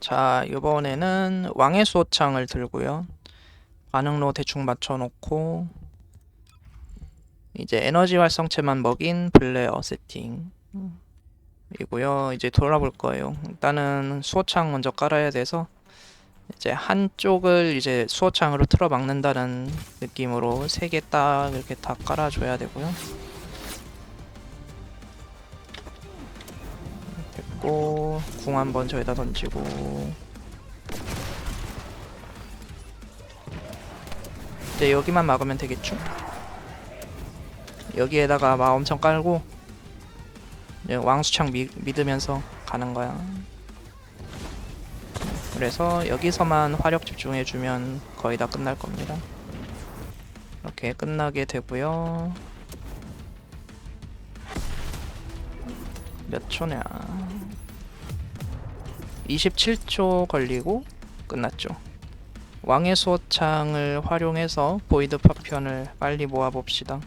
자, 이번에는 왕의 수호창을 들고요. 반응로 대충 맞춰놓고 이제 에너지 활성체만 먹인 블레어 세팅 이고요. 이제 돌아볼 거예요. 일단은 수호창 먼저 깔아야 돼서 이제 한쪽을 이제 수호창으로 틀어 막는다는 느낌으로 세 개 딱 이렇게 다 깔아줘야 되고요. 됐고 궁 한번 저기다 던지고 이제 여기만 막으면 되겠죠? 여기에다가 막 엄청 깔고 왕수창 미, 믿으면서 가는 거야. 그래서 여기서만 화력 집중해주면 거의 다 끝날 겁니다. 이렇게 끝나게 되고요. 몇 초냐? 27초 걸리고 끝났죠. 왕의 수호창을 활용해서 보이드 파편을 빨리 모아봅시다.